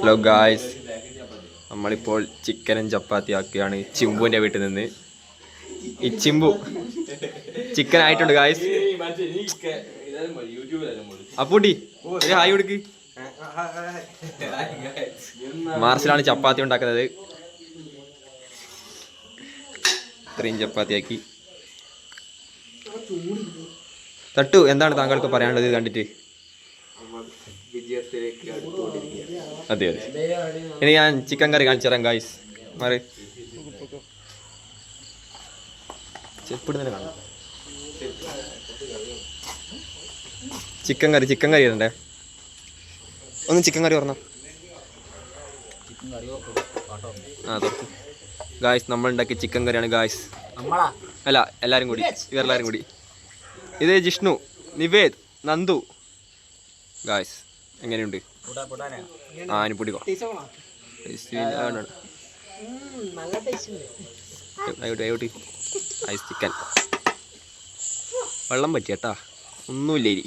Hello guys നമ്മളിപ്പോൾ ചിക്കനും ചപ്പാത്തി ആക്കുകയാണ്. ചിമ്പുവിന്റെ വീട്ടിൽ നിന്ന്. ഈ ചിമ്പു ചിക്കൻ ആയിട്ടുണ്ട് ഗായ്സ് അപ്പൂട്ടി ഒരു ഹായ് കൊടുക്ക്. മാർച്ചിലാണ് ചപ്പാത്തി ഉണ്ടാക്കുന്നത്. ഇത്രയും ചപ്പാത്തിയാക്കി. തട്ടു എന്താണ് താങ്കൾക്ക് പറയാനുള്ളത് അതെ അതെ. ഇനി ഞാൻ ചിക്കൻ കറി കാണിച്ചു തരാം ഗായ്സ് മാറി. ചെപ്പിടുന്നതിന് കാണാം. ചിക്കൻ കറി ചിക്കൻ കറി ഇടണ്ടേ? ഒന്ന് ചിക്കൻ കറി പറഞ്ഞ? ആ തുറക്കും ഗായ്സ് നമ്മൾ ഉണ്ടാക്കിയ ചിക്കൻ കറിയാണ് ഗായ്സ് അല്ല എല്ലാവരും കൂടി. ഇവരെല്ലാരും കൂടി. ഇത് ജിഷ്ണു നിവേദ് നന്ദു. ഗായ്സ് എങ്ങനെയുണ്ട്? ആ ഇനി പൊടിക്കോ. ആയിക്കോട്ടെ ആയിക്കോട്ടെ. ഐസ് ചിക്കൻ വെള്ളം പറ്റിയട്ടാ ഒന്നുമില്ല ഇനി.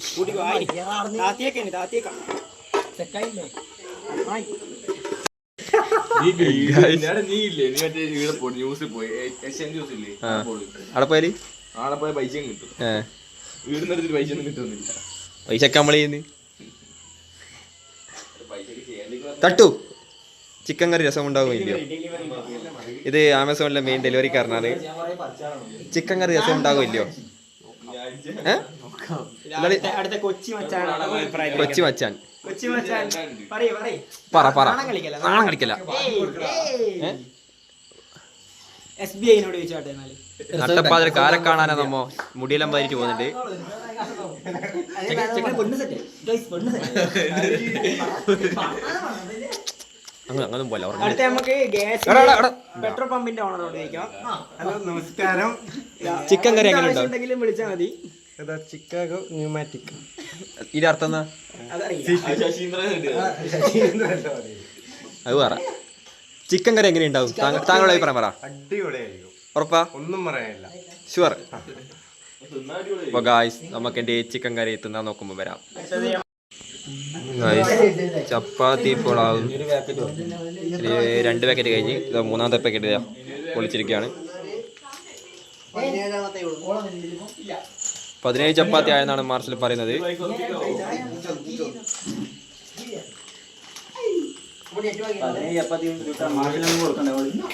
നീ പൈസ നീ മറ്റേ ഇവിടെ പോയി ന്യൂസിൽ പോയി ഏഷ്യൻ ന്യൂസ് ഇല്ലേ ആ. അവിടെ പോയാൽ നാളെ പോയ പൈസയും കിട്ടും ഏ വീടിന്റെ അടുത്ത് പൈസ ഒന്നും കിട്ടുന്നില്ല പൈസ നമ്മൾ ചെയ്യുന്നു തട്ടു. ചിക്കൻ കറി രസം ഉണ്ടാകുമില്ലയോ ഇത് ആമസോണിലെ മെയിൻ ഡെലിവറിക്കാരനാണ് ചിക്കൻ കറി രസം അടുത്ത കൊച്ചി മച്ചാൻ കൊച്ചി മച്ചാൻ പറയ് പറയ്. പറ പറ. നാണം കളിക്കല്ല, കളിക്കല? എസ് ബി ഐനോട് ചോദിച്ചാട്ടെ എന്നാൽ? നട്ടപ്പാതിര കാലം കാണാനാ നമ്മോ? മുടിയെല്ലാം പതിരിട്ട് പോകുന്നുണ്ട് അങ്ങനൊന്നും പോലെ അടുത്ത നമുക്ക് ഗ്യാസ്. പെട്രോൾ പമ്പിന്റെ ഓണറോട് ചോദിക്കാം. ഹലോ നമസ്കാരം. ചിക്കൻ കറി എങ്ങനെ ഉണ്ടെങ്കിലും വിളിച്ചാൽ മതി. ഇതാ ചിക്കാഗോ ന്യൂമാറ്റിക്? ഇതിന്റെ അർത്ഥം അത് പറ. ചിക്കൻ കറി എങ്ങനെ ഉണ്ടാവും താങ്കളുടെ അഭിപ്രായം പറ. അടിപൊളിയായിരിക്കും. ഉറപ്പാ? ഒന്നും പറയാനില്ല. ഷുവർ ഗായ്സ് നമുക്ക് എന്റെ ചിക്കൻ കറി തിന്നാൻ നോക്കുമ്പോ വരാം. Guys, ചപ്പാത്തി ഇപ്പോൾ ആവും ഒരു രണ്ട് പാക്കറ്റ് കഴിഞ്ഞ് ഇത് മൂന്നാമത്തെ പാക്കറ്റ് ഇതാ പൊളിച്ചിരിക്കുകയാണ്. പതിനേഴ് ചപ്പാത്തി ആയെന്നാണ് മാർച്ചിൽ പറയുന്നത്.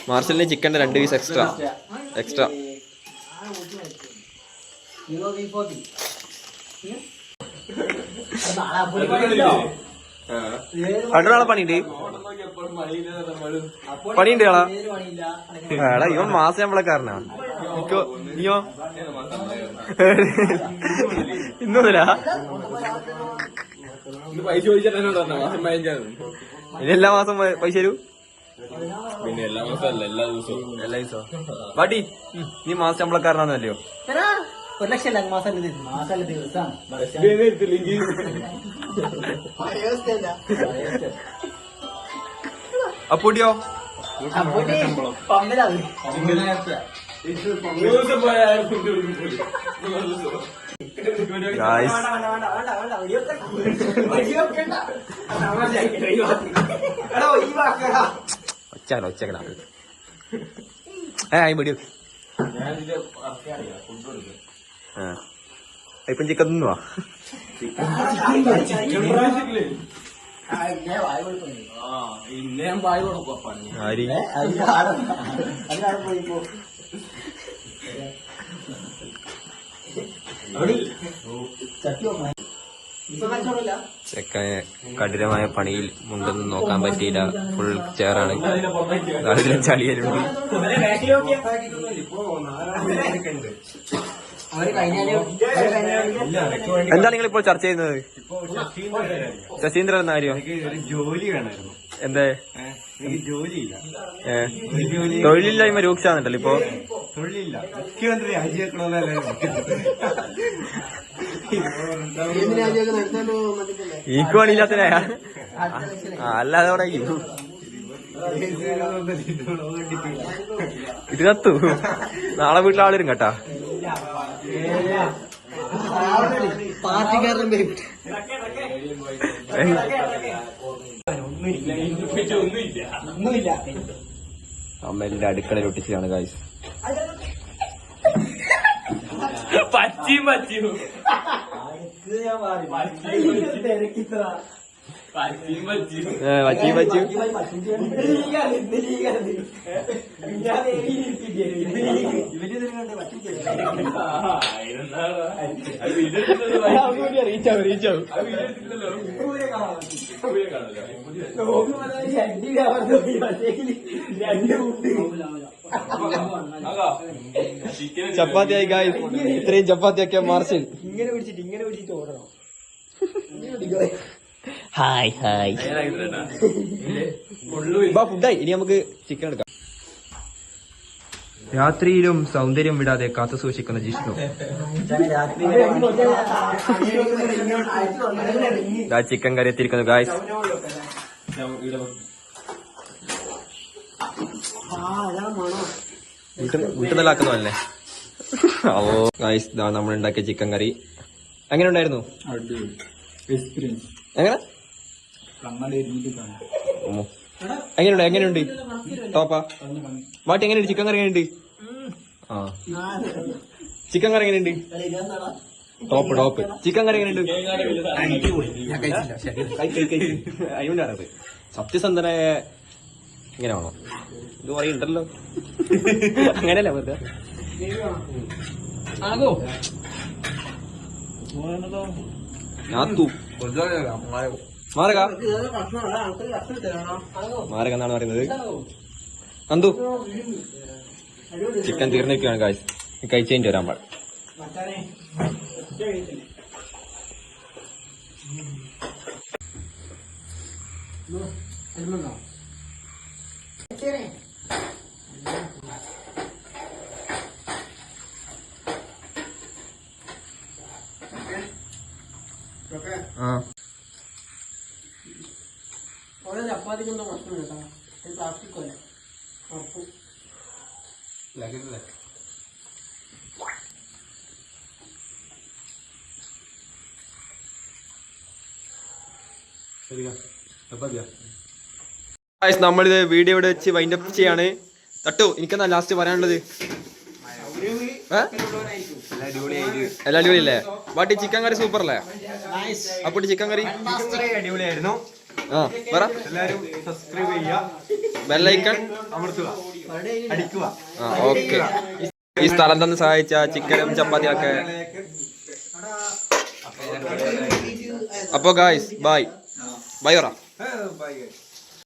മാർഷലിന് ചിക്കന്റെ രണ്ട് പീസ് എക്സ്ട്രാ എക്സ്ട്രാ രണ്ടാളെ പണിയുണ്ട്. പണിയുണ്ട് ആളാ. എടാ ഇവൻ മാസം നമ്മളെക്കാരനാ എനിക്കോ നീയോ ഇന്നൊന്നുമില്ല. പൈസ ചോദിച്ചിട്ട് മാസം പതിനഞ്ചാണ് ഇനി എല്ലാ മാസം പൈസ തരൂ? പിന്നെ എല്ലാ മാസം അല്ല എല്ലാ ദിവസവും. എല്ലാ ദിവസവും. ബാട്ടി നീ മാസം ശമ്പളക്കാരനാണല്ലോ ഒരു ലക്ഷം മാസം മാസം ദിവസം അപ്പൂട്ടിയോ? പമ്പിലാണ് ദിവസം പോയാൽ ഒച്ചാണ് ഒച്ചക്കടാ ഏ ആയി മടി ഞാനിത് അറക്കാറില്ല ഫുഡ് കൊടുക്കും ആ ഇപ്പം ചിക്കൻ തിന്നുവാ? ആ ഇന്ന് ഞാൻ പായ കൊടുക്കും ചെക്കൻ കഠിനമായ പണിയിൽ മുണ്ടെന്ന് നോക്കാൻ പറ്റിയില്ല. ഫുൾ ചെയറാണ് അതിലും ചളിയലുണ്ട്. എന്താണ് നിങ്ങൾ ഇപ്പോൾ ചർച്ച ചെയ്യുന്നത്? ശശീന്ദ്രൻ എന്ന കാര്യം. ഒരു ജോലി വേണമായിരുന്നു എന്തേ ജോലിയില്ല തൊഴിലില്ലായ്മ രൂക്ഷാന്നുണ്ടല്ലോ ഇപ്പൊ? തൊഴിലില്ല. മുഖ്യമന്ത്രി രാജിവെക്കണമെന്നല്ലേ ആ, അല്ലാതെ ഈ- ഇത് കത്തു. നാളെ വീട്ടിൽ ആളിരും കേട്ടാ. പാർട്ടിക്കാരനും വരും ഒന്നുമില്ല. അമ്മ അമ്മേലിന്റെ അടുക്കളയിൽ ഒട്ടിച്ചതാണ് ഗായ്സ് പറ്റിയും പറ്റിയും പച്ചിയും പച്ചിയും വച്ചു വച്ചു റീച്ചാവും റീച്ചാവും ചപ്പാത്തിയായി ഗായ് ഇത്രയും ചപ്പാത്തിയൊക്കെ മാർച്ചിൽ. ഇങ്ങനെ പിടിച്ചിട്ട് ഇങ്ങനെ പിടിച്ചിട്ട് ഓടണം ഹായ് ഹായ് ഫുഡായി ഇനി നമുക്ക് ചിക്കൻ എടുക്കാം. രാത്രിയിലും സൗന്ദര്യം വിടാതെ കാത്തു സൂക്ഷിക്കുന്ന ജിഷ്ണു. ചിക്കൻ കറി എത്തിയിരിക്കുന്നു ഗായ്സ് വീട്ടിൽ അല്ലേ ഓ ഗായ്സ് നമ്മൾ ഉണ്ടാക്കിയ ചിക്കൻ കറി. എങ്ങനെ ഉണ്ടായിരുന്നു? എങ്ങനെ. എങ്ങനെയുണ്ട് എങ്ങനെയുണ്ട്? ടോപ്പാ? വാട്ടി എങ്ങനെയുണ്ട്? ചിക്കൻ കറി എങ്ങനെയുണ്ട്? ചിക്കൻ കറി എങ്ങനെയുണ്ട്? ടോപ്പ് ടോപ്പ് ചിക്കൻ കറി എങ്ങനെയുണ്ട്? അതുകൊണ്ടാണത് സത്യസന്ധനായ ഇങ്ങനെ വേണോ ഇത് പറയുന്നുണ്ടല്ലോ അങ്ങനെയല്ല വെറുതെ. നാത്തു. മാരക. മാരക എന്നാണ് പറയുന്നത്. നന്ദു. ചിക്കൻ തീർന്നിരിക്കുകയാണ് കാശ് കഴിച്ചതിന്റെ വരാൻ പാട് ആ. ചപ്പാത്തിക്കൊണ്ടോ ഭക്ഷണം കേട്ടോ? പ്ലാസ്റ്റിക് പോലെ ഉറപ്പ്. ഗായ്സ് നമ്മളിത് വീഡിയോ ഇവിടെ വെച്ച് വൈൻഡ് അപ്പ് ചെയ്യാണ്. തട്ടു എനിക്കെന്നാ ലാസ്റ്റ് പറയാനുള്ളത്? എല്ലാ എല്ലാം അടിപൊളിയല്ലേ? ബാട്ടി ചിക്കൻ കറി സൂപ്പർ അല്ലേ? അപ്പൊ ചിക്കൻ കറി അടിപൊളിയായിരുന്നു. ആ പറ. എല്ലാവരും സബ്സ്ക്രൈബ് ചെയ്യുക. ബെല്ലൈക്കൺ. അമർത്തുക. അടിക്കുക. ആ ഓക്കെ. ഈ സ്ഥലം തന്നെ സഹായിച്ച ചിക്കനും ചപ്പാത്തിയൊക്കെ. അപ്പൊ ഗായ്സ് ബൈ ബൈ പറ. ബൈ